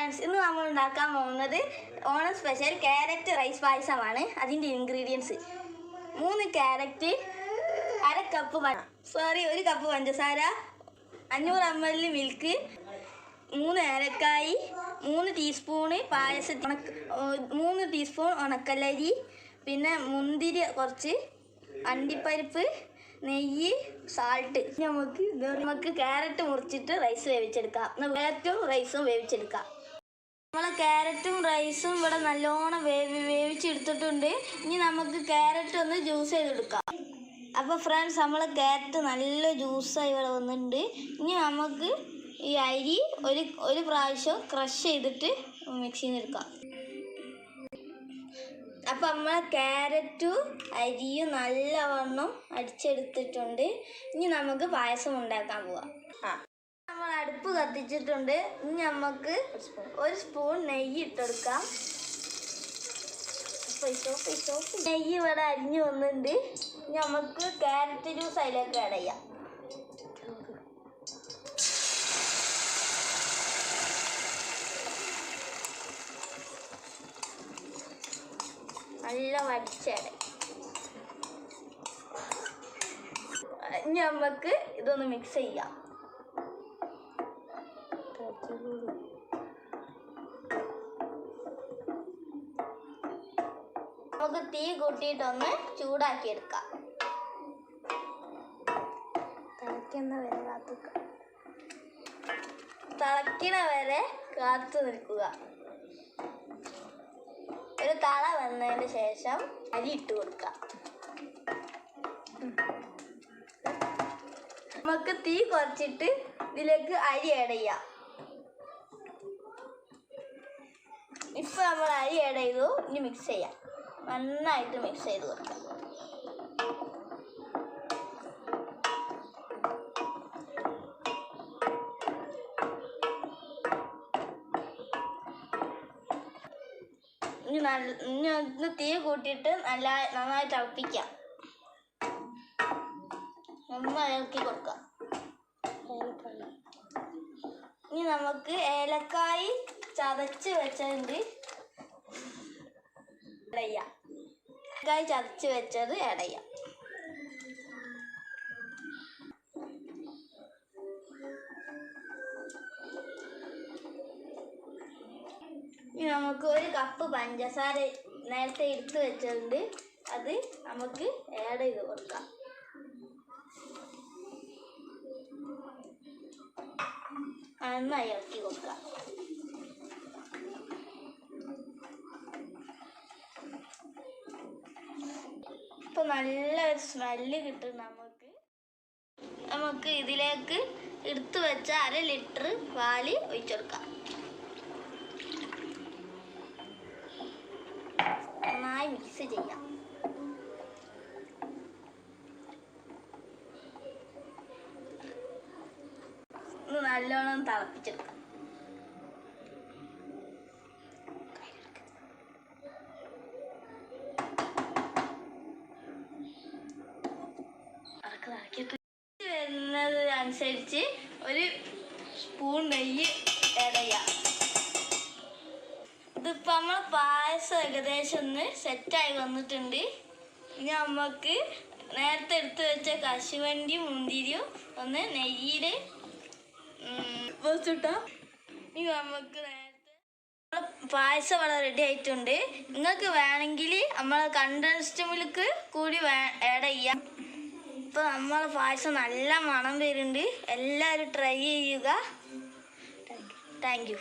Friends ഇന്ന് നമ്മൾ ഉണ്ടാക്കാൻ പോകുന്നത് ഓണം സ്പെഷ്യൽ ക്യാരറ്റ് റൈസ് പായസമാണ്. അതിന്റെ ഇൻഗ്രീഡിയൻസ് മൂന്ന് ക്യാരറ്റ് അര കപ്പ് സോറി ഒരു കപ്പ് പഞ്ചസാര അഞ്ഞൂറ് എം എൽ മിൽക്ക് മൂന്ന് ഏലക്കായി മൂന്ന് ടീസ്പൂണ് പായസ മൂന്ന് ടീസ്പൂൺ ഉണക്കലരി പിന്നെ മുന്തിരി കുറച്ച് അണ്ടിപ്പരിപ്പ് നെയ്യ് സാൾട്ട് നമുക്ക് നമുക്ക് ക്യാരറ്റ് മുറിച്ചിട്ട് റൈസ് വേവിച്ചെടുക്കാം. ക്യാരറ്റും റൈസും വേവിച്ചെടുക്കാം. നമ്മളെ ക്യാരറ്റും റൈസും ഇവിടെ നല്ലോണം വേവി വേവിച്ചെടുത്തിട്ടുണ്ട്. ഇനി നമുക്ക് ക്യാരറ്റ് ഒന്ന് ജ്യൂസ് ചെയ്തെടുക്കാം. അപ്പോൾ ഫ്രണ്ട്സ് നമ്മളെ ക്യാരറ്റ് നല്ല ജ്യൂസായി ഇവിടെ വന്നിട്ടുണ്ട്. ഇനി നമുക്ക് ഈ അരി ഒരു ഒരു പ്രാവശ്യം ക്രഷ് ചെയ്തിട്ട് മിക്സിയിൽ എടുക്കാം അപ്പം നമ്മളെ ക്യാരറ്റും അരിയും നല്ലവണ്ണം അടിച്ചെടുത്തിട്ടുണ്ട്. ഇനി നമുക്ക് പായസം ഉണ്ടാക്കാൻ പോവാം. ആ. നമ്മൾ അടുപ്പ് കത്തിച്ചിട്ടുണ്ട്. ഇനി നമുക്ക് ഒരു സ്പൂൺ നെയ്യ് ഇട്ടെടുക്കാം. നെയ്യ് ഇവിടെ അരിഞ്ഞു വന്നിട്ടുണ്ട്. നമുക്ക് ക്യാരറ്റ് ജ്യൂസ് അതിലേക്ക് ആഡ് ചെയ്യാം. നല്ല വടിച്ചേടെ ഇനി നമുക്ക് ഇതൊന്ന് മിക്സ് ചെയ്യാം. നമുക്ക് തീ കൂട്ടിയിട്ടൊന്ന് ചൂടാക്കി എടുക്കാം തിളയ്ക്കുന്ന വരെ കാത്തു തിളയ്ക്കണ വരെ കാത്തു നിൽക്കുക. ഒരു തള വന്നതിന് ശേഷം അരി ഇട്ട് കൊടുക്കാം. നമുക്ക് തീ കുറച്ചിട്ട് ഇതിലേക്ക് അരി ആഡ് ചെയ്യാം. ഇപ്പൊ നമ്മൾ അരി ആഡ് ചെയ്തു. ഇനി മിക്സ് ചെയ്യാം. നന്നായിട്ട് മിക്സ് ചെയ്ത് കൊടുക്കാം ഇനി നല്ല ഇനി ഒന്ന് തീ കൂട്ടിയിട്ട് നല്ല നന്നായി തിളപ്പിക്കാം. നന്നായി ഇളക്കി കൊടുക്കാം. ഇനി നമുക്ക് ഏലക്കായി ചതച്ച് വെച്ചതിന്റെ ഇടയ്യ. ഏലക്കായി ചതച്ച് വെച്ചത് ഇടയ്യ. നമുക്ക് ഒരു കപ്പ് പഞ്ചസാര നേരത്തെ എടുത്ത് വെച്ചിട്ടുണ്ട് അത് നമുക്ക് ആഡ് ചെയ്ത് കൊടുക്കാം. നന്നായി ഇറക്കി കൊടുക്കാം. ഇപ്പൊ നല്ലൊരു സ്മെല്ല് കിട്ടും നമുക്ക്. നമുക്ക് ഇതിലേക്ക് എടുത്തു വെച്ച അര ലിറ്റർ പാൽ ഒഴിച്ചെടുക്കാം നന്നായി മിക്സ് ചെയ്യാം. നല്ലോണം തിളപ്പിച്ചെടുക്കാം. അനുസരിച്ച് ഒരു സ്പൂൺ നെയ്യ് ആഡ് ചെയ്യാം. ഇതിപ്പോൾ നമ്മൾ പായസം ഏകദേശം ഒന്ന് സെറ്റായി വന്നിട്ടുണ്ട്. ഇനി നമുക്ക് നേരത്തെ എടുത്തു വെച്ച കശുവണ്ടിയും മുന്തിരിയും ഒന്ന് നെയ്യിൽ വെച്ചിട്ടോ ഇനി നമുക്ക് നേരത്തെ പായസം ഇവിടെ റെഡി ആയിട്ടുണ്ട്. നിങ്ങൾക്ക് വേണമെങ്കിൽ നമ്മൾ കണ്ടൻസ്ഡ് മിൽക്ക് കൂടി ആഡ് ചെയ്യാം. ഇപ്പോൾ നമ്മളെ പായസം നല്ല മണം വരുന്നുണ്ട്. എല്ലാവരും ട്രൈ ചെയ്യുക. Thank you